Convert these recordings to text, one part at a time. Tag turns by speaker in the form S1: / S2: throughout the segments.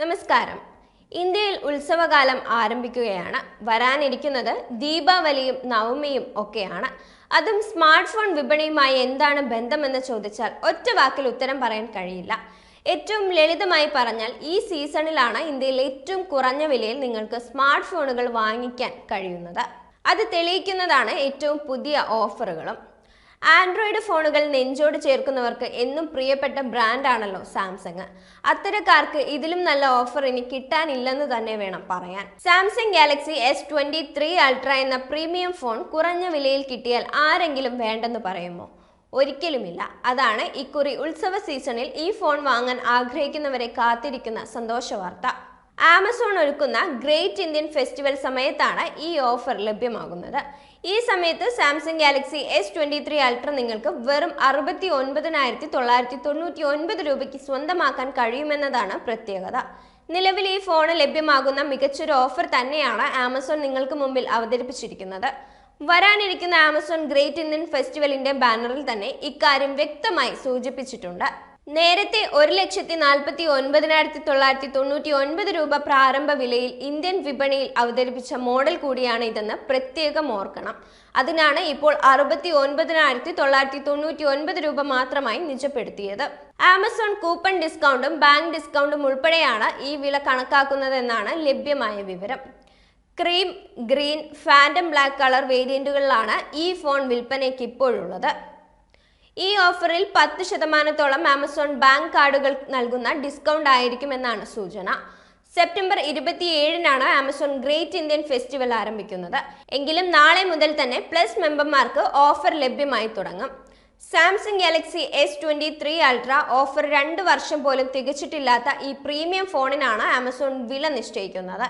S1: നമസ്കാരം. ഇന്ത്യയിൽ ഉത്സവകാലം ആരംഭിക്കുകയാണ്. വരാനിരിക്കുന്നത് ദീപാവലിയും നവമിയും ഒക്കെയാണ്. അതും സ്മാർട്ട് ഫോൺ വിപണിയുമായി എന്താണ് ബന്ധമെന്ന് ചോദിച്ചാൽ ഒറ്റ വാക്കിൽ ഉത്തരം പറയാൻ കഴിയില്ല. ഏറ്റവും ലളിതമായി പറഞ്ഞാൽ ഈ സീസണിലാണ് ഇന്ത്യയിൽ ഏറ്റവും കുറഞ്ഞ വിലയിൽ നിങ്ങൾക്ക് സ്മാർട്ട് ഫോണുകൾ വാങ്ങിക്കാൻ കഴിയുന്നത്. അത് തെളിയിക്കുന്നതാണ് ഏറ്റവും പുതിയ ഓഫറുകളും. ആൻഡ്രോയിഡ് ഫോണുകൾ നെഞ്ചോട് ചേർക്കുന്നവർക്ക് എന്നും പ്രിയപ്പെട്ട ബ്രാൻഡാണല്ലോ സാംസങ് അത്തരക്കാർക്ക് ഇതിലും നല്ല ഓഫർ ഇനി കിട്ടാനില്ലെന്ന് തന്നെ വേണം പറയാൻ. Samsung Galaxy S twenty three ultra എന്ന പ്രീമിയം ഫോൺ കുറഞ്ഞ വിലയിൽ കിട്ടിയാൽ ആരെങ്കിലും വേണ്ടെന്ന് പറയുമോ? ഒരിക്കലുമില്ല. അതാണ് ഇക്കുറി ഉത്സവ സീസണിൽ ഈ ഫോൺ വാങ്ങാൻ ആഗ്രഹിക്കുന്നവരെ കാത്തിരിക്കുന്ന സന്തോഷ വാർത്ത. ആമസോൺ ഒരുക്കുന്ന ഗ്രേറ്റ് ഇന്ത്യൻ ഫെസ്റ്റിവൽ സമയത്താണ് ഈ ഓഫർ ലഭ്യമാകുന്നത്. ഈ സമയത്ത് Samsung Galaxy S twenty three ultra നിങ്ങൾക്ക് വെറും അറുപത്തി ഒൻപതിനായിരത്തി തൊള്ളായിരത്തി തൊണ്ണൂറ്റി ഒൻപത് രൂപയ്ക്ക് സ്വന്തമാക്കാൻ കഴിയുമെന്നതാണ് പ്രത്യേകത. നിലവിൽ ഈ ഫോൺ ലഭ്യമാകുന്ന മികച്ചൊരു ഓഫർ തന്നെയാണ് ആമസോൺ നിങ്ങൾക്ക് മുമ്പിൽ അവതരിപ്പിച്ചിരിക്കുന്നത്. വരാനിരിക്കുന്ന ആമസോൺ ഗ്രേറ്റ് ഇന്ത്യൻ ഫെസ്റ്റിവലിന്റെ ബാനറിൽ തന്നെ ഇക്കാര്യം വ്യക്തമായി സൂചിപ്പിച്ചിട്ടുണ്ട്. നേരത്തെ ഒരു ലക്ഷത്തി നാൽപ്പത്തി ഒൻപതിനായിരത്തി തൊള്ളായിരത്തി തൊണ്ണൂറ്റി ഒൻപത് രൂപ പ്രാരംഭ വിലയിൽ ഇന്ത്യൻ വിപണിയിൽ അവതരിപ്പിച്ച മോഡൽ കൂടിയാണ് ഇതെന്ന് പ്രത്യേകം ഓർക്കണം. അതിനാണ് ഇപ്പോൾ അറുപത്തി ഒൻപതിനായിരത്തി തൊള്ളായിരത്തി തൊണ്ണൂറ്റി ഒൻപത് രൂപ മാത്രമായി നിജപ്പെടുത്തിയത്. ആമസോൺ കൂപ്പൺ ഡിസ്കൗണ്ടും ബാങ്ക് ഡിസ്കൗണ്ടും ഉൾപ്പെടെയാണ് ഈ വില കണക്കാക്കുന്നതെന്നാണ് ലഭ്യമായ വിവരം. Cream green phantom black colour വേരിയന്റുകളിലാണ് ഈ ഫോൺ വിൽപ്പനയ്ക്ക് ഇപ്പോഴുള്ളത്. ഈ ഓഫറിൽ പത്ത് ശതമാനത്തോളം ആമസോൺ ബാങ്ക് കാർഡുകൾ നൽകുന്ന ഡിസ്കൗണ്ട് ആയിരിക്കുമെന്നാണ് സൂചന. സെപ്റ്റംബർ ഇരുപത്തിയേഴിനാണ് ആമസോൺ ഗ്രേറ്റ് ഇന്ത്യൻ ഫെസ്റ്റിവൽ ആരംഭിക്കുന്നത്. എങ്കിലും നാളെ മുതൽ തന്നെ പ്ലസ് മെമ്പർമാർക്ക് ഓഫർ ലഭ്യമായി തുടങ്ങും. Samsung Galaxy S twenty three ultra offer രണ്ട് വർഷം പോലും തികച്ചിട്ടില്ലാത്ത ഈ പ്രീമിയം ഫോണിനാണ് ആമസോൺ വില നിശ്ചയിക്കുന്നത്.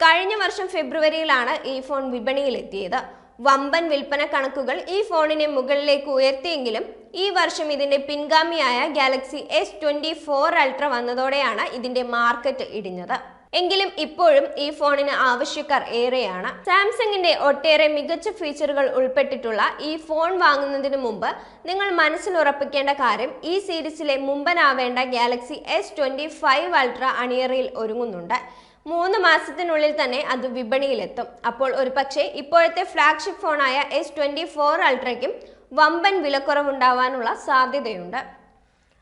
S1: കഴിഞ്ഞ വർഷം ഫെബ്രുവരിയിലാണ് ഈ ഫോൺ വിപണിയിലെത്തിയത്. വമ്പൻ വിൽപ്പന കണക്കുകൾ ഈ ഫോണിനെ മുകളിലേക്ക് ഉയർത്തിയെങ്കിലും ഈ വർഷം ഇതിന്റെ പിൻഗാമിയായ Galaxy S twenty four ultra വന്നതോടെയാണ് ഇതിന്റെ മാർക്കറ്റ് ഇടിഞ്ഞത്. എങ്കിലും ഇപ്പോഴും ഈ ഫോണിന് ആവശ്യക്കാർ ഏറെയാണ്. സാംസങ്ങിന്റെ ഒട്ടേറെ മികച്ച ഫീച്ചറുകൾ ഉൾപ്പെട്ടിട്ടുള്ള ഈ ഫോൺ വാങ്ങുന്നതിന് മുമ്പ് നിങ്ങൾ മനസ്സിൽ ഉറപ്പിക്കേണ്ട കാര്യം ഈ സീരീസിലെ മുമ്പനാവേണ്ട Galaxy S twenty five ultra അണിയറയിൽ ഒരുങ്ങുന്നുണ്ട്. മൂന്ന് മാസത്തിനുള്ളിൽ തന്നെ അത് വിപണിയിലെത്തും. അപ്പോൾ ഒരു പക്ഷേ ഇപ്പോഴത്തെ ഫ്ലാഗ്ഷിപ്പ് ഫോണായ എസ് ട്വന്റി ഫോർ അൾട്രയ്ക്കും വമ്പൻ വിലക്കുറവുണ്ടാവാനുള്ള സാധ്യതയുണ്ട്.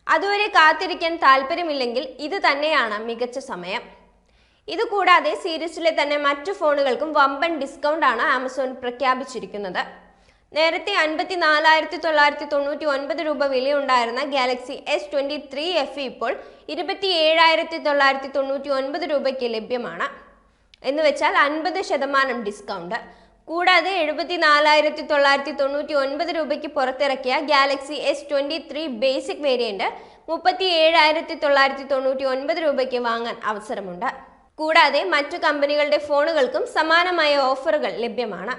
S1: അതുവരെ കാത്തിരിക്കാൻ താല്പര്യമില്ലെങ്കിൽ ഇത് തന്നെയാണ് മികച്ച സമയം. ഇതുകൂടാതെ സീരീസിലെ തന്നെ മറ്റു ഫോണുകൾക്കും വമ്പൻ ഡിസ്കൗണ്ട് ആണ് ആമസോൺ പ്രഖ്യാപിച്ചിരിക്കുന്നത്. നേരത്തെ അൻപത്തി നാലായിരത്തി തൊള്ളായിരത്തി തൊണ്ണൂറ്റി ഒൻപത് രൂപ വിലയുണ്ടായിരുന്ന Galaxy S twenty three F ഇപ്പോൾ ഇരുപത്തി ഏഴായിരത്തി തൊള്ളായിരത്തി തൊണ്ണൂറ്റി ഒൻപത് രൂപയ്ക്ക് ലഭ്യമാണ്. എന്ന് വെച്ചാൽ അൻപത് ശതമാനം ഡിസ്കൗണ്ട് കൂടാതെ എഴുപത്തി നാലായിരത്തി തൊള്ളായിരത്തി തൊണ്ണൂറ്റി ഒൻപത് രൂപയ്ക്ക് പുറത്തിറക്കിയ Galaxy S twenty three basic variant മുപ്പത്തി ഏഴായിരത്തി തൊള്ളായിരത്തി തൊണ്ണൂറ്റി ഒൻപത് രൂപയ്ക്ക് വാങ്ങാൻ അവസരമുണ്ട്. കൂടാതെ മറ്റു കമ്പനികളുടെ ഫോണുകൾക്കും സമാനമായ ഓഫറുകൾ ലഭ്യമാണ്.